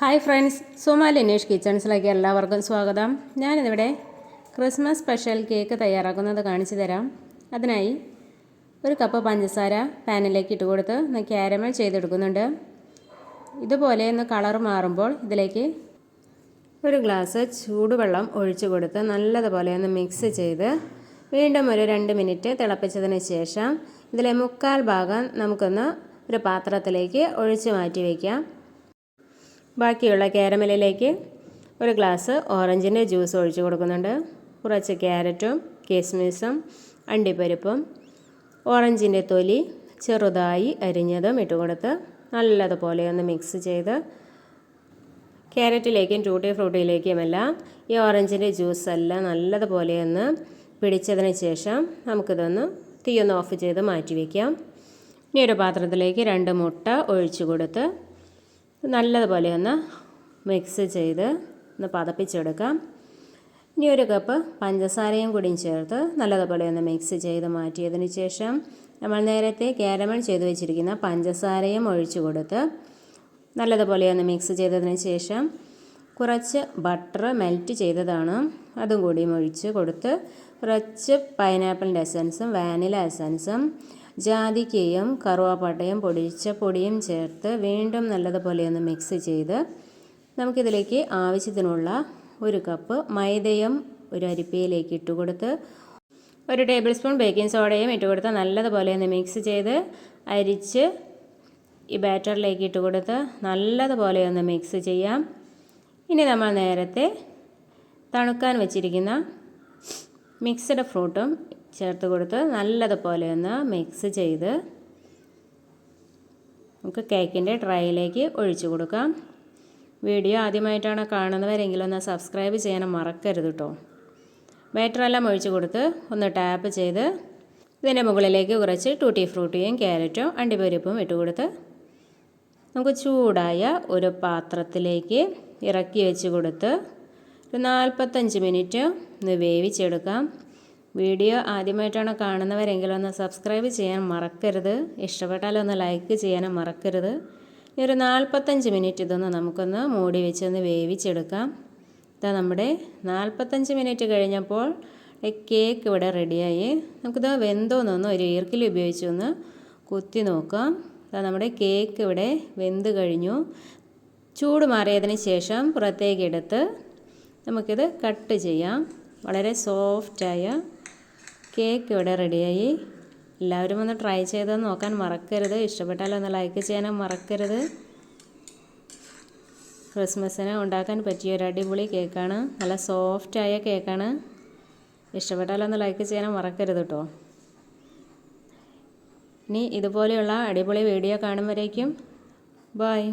Hi friends Suma Linesh കിച്ചൺസിലേക്ക് എല്ലാവർക്കും സ്വാഗതം. ഞാനിതിവിടെ ക്രിസ്മസ് സ്പെഷ്യൽ കേക്ക് തയ്യാറാക്കുന്നത് കാണിച്ചു തരാം. അതിനായി ഒരു കപ്പ് പഞ്ചസാര പാനിലേക്ക് ഇട്ട് കൊടുത്ത് ഒന്ന് ക്യാരമൽ ചെയ്തെടുക്കുന്നുണ്ട്. ഇതുപോലെ ഒന്ന് കളർ മാറുമ്പോൾ ഇതിലേക്ക് ഒരു ഗ്ലാസ് ചൂടുവെള്ളം ഒഴിച്ചു കൊടുത്ത് നല്ലതുപോലെ ഒന്ന് മിക്സ് ചെയ്ത് വീണ്ടും ഒരു രണ്ട് മിനിറ്റ് തിളപ്പിച്ചതിന് ശേഷം ഇതിലെ മുക്കാൽ ഭാഗം നമുക്കൊന്ന് ഒരു പാത്രത്തിലേക്ക് ഒഴിച്ച് മാറ്റി വയ്ക്കാം ബാക്കിയുള്ള കാരമലിലേക്ക് ഒരു ഗ്ലാസ് ഓറഞ്ചിന്റെ ജ്യൂസ് ഒഴിച്ച് കൊടുക്കുന്നുണ്ട്. കുറച്ച് ക്യാരറ്റും കിസ്മിസും അണ്ടിപ്പരിപ്പും ഓറഞ്ചിന്റെ തൊലി ചെറുതായി അരിഞ്ഞതും ഇട്ട് കൊടുത്ത് നല്ലതുപോലെ ഒന്ന് മിക്സ് ചെയ്ത് ക്യാരറ്റിലേക്കും ടൂട്ടി ഫ്രൂട്ടിയിലേക്കുമെല്ലാം ഈ ഓറഞ്ചിന്റെ ജ്യൂസ് എല്ലാം നല്ലതുപോലെ ഒന്ന് പിടിച്ചതിന് ശേഷം നമുക്കിതൊന്ന് തീയൊന്ന് ഓഫ് ചെയ്ത് മാറ്റി വയ്ക്കാം ഇനി ഒരു പാത്രത്തിലേക്ക് രണ്ട് മുട്ട ഒഴിച്ചു കൊടുത്ത് നല്ലതുപോലെ ഒന്ന് മിക്സ് ചെയ്ത് ഒന്ന് പതപ്പിച്ചെടുക്കാം. ഇനി ഒരു കപ്പ് പഞ്ചസാരയും കൂടിയും ചേർത്ത് നല്ലതുപോലെ ഒന്ന് മിക്സ് ചെയ്ത് മാറ്റിയതിന് ശേഷം നമ്മൾ നേരത്തെ കാരമൽ ചെയ്ത് വെച്ചിരിക്കുന്ന പഞ്ചസാരയും ഒഴിച്ചു കൊടുത്ത് നല്ലതുപോലെ ഒന്ന് മിക്സ് ചെയ്തതിന് ശേഷം കുറച്ച് ബട്ടർ മെൽറ്റ് ചെയ്തതാണ്. അതും കൂടിയും ഒഴിച്ച് കൊടുത്ത് കുറച്ച് പൈനാപ്പിളിന്റെ എസൻസും വാനില എസൻസും ജാതിക്കയും കറുവാപ്പട്ടയും പൊടിച്ച പൊടിയും ചേർത്ത് വീണ്ടും നല്ലതുപോലെ ഒന്ന് മിക്സ് ചെയ്ത് നമുക്കിതിലേക്ക് ആവശ്യത്തിനുള്ള ഒരു കപ്പ് മൈദയും ഒരു അരിപ്പയിലേക്ക് ഇട്ട് കൊടുത്ത് ഒരു ടേബിൾ സ്പൂൺ ബേക്കിംഗ് സോഡയും ഇട്ട് കൊടുത്ത് നല്ലതുപോലെ ഒന്ന് മിക്സ് ചെയ്ത് അരിച്ച് ഈ ബാറ്ററിലേക്ക് ഇട്ട് കൊടുത്ത് നല്ലതുപോലെ ഒന്ന് മിക്സ് ചെയ്യാം. ഇനി നമ്മൾ നേരത്തെ തണുക്കാൻ വെച്ചിരിക്കുന്ന മിക്സഡ് ഫ്രൂട്ടും ചേർത്ത് കൊടുത്ത് നല്ലതുപോലെ ഒന്ന് മിക്സ് ചെയ്ത് നമുക്ക് കേക്കിന്റെ ട്രൈയിലേക്ക് ഒഴിച്ചു കൊടുക്കാം. വീഡിയോ ആദ്യമായിട്ടാണ് കാണുന്നവരെങ്കിലും ഒന്ന് സബ്സ്ക്രൈബ് ചെയ്യാൻ മറക്കരുത് കേട്ടോ ബാറ്ററെല്ലാം ഒഴിച്ചു കൊടുത്ത് ഒന്ന് ടാപ്പ് ചെയ്ത് ഇതിന്റെ മുകളിലേക്ക് കുറച്ച് ടൂട്ടി ഫ്രൂട്ടിയും ക്യാരറ്റും അണ്ടിപ്പരിപ്പും ഇട്ട് കൊടുത്ത് നമുക്ക് ചൂടായ ഒരു പാത്രത്തിലേക്ക് ഇറക്കി വെച്ച് കൊടുത്ത് ഒരു നാൽപ്പത്തഞ്ച് മിനിറ്റ് ഒന്ന് വേവിച്ചെടുക്കാം. വീഡിയോ ആദ്യമായിട്ടാണ് കാണുന്നവരെങ്കിലും ഒന്ന് സബ്സ്ക്രൈബ് ചെയ്യാൻ മറക്കരുത്. ഇഷ്ടപ്പെട്ടാലൊന്ന് ലൈക്ക് ചെയ്യാനും മറക്കരുത്. ഇനി ഒരു നാൽപ്പത്തഞ്ച് മിനിറ്റ് ഇതൊന്ന് നമുക്കൊന്ന് മൂടി വെച്ചൊന്ന് വേവിച്ചെടുക്കാം. ഇതാ നമ്മുടെ നാൽപ്പത്തഞ്ച് മിനിറ്റ് കഴിഞ്ഞപ്പോൾ കേക്ക് ഇവിടെ റെഡിയായി. നമുക്കിത് വെന്തോന്നൊന്ന് ഒരു ഈർക്കിൽ ഉപയോഗിച്ചൊന്ന് കുത്തി നോക്കാം. ഇതാ നമ്മുടെ കേക്ക് ഇവിടെ വെന്ത് കഴിഞ്ഞു. ചൂട് മാറിയതിന് ശേഷം പുറത്തേക്ക് എടുത്ത് നമുക്കിത് കട്ട് ചെയ്യാം. വളരെ സോഫ്റ്റായ കേക്ക് ഇവിടെ റെഡിയായി എല്ലാവരും ഒന്ന് ട്രൈ ചെയ്ത് നോക്കാൻ മറക്കരുത്. ഇഷ്ടപ്പെട്ടാൽ ഒന്ന് ലൈക്ക് ചെയ്യാനും മറക്കരുത്. ക്രിസ്മസിന് ഉണ്ടാക്കാൻ പറ്റിയ ഒരു അടിപൊളി കേക്കാണ് നല്ല സോഫ്റ്റായ കേക്കാണ് ഇഷ്ടപ്പെട്ടാലൊന്ന് ലൈക്ക് ചെയ്യാനും മറക്കരുത് കേട്ടോ ഇനി ഇതുപോലെയുള്ള അടിപൊളി വീഡിയോ കാണുമ്പോഴേക്കും ബായ്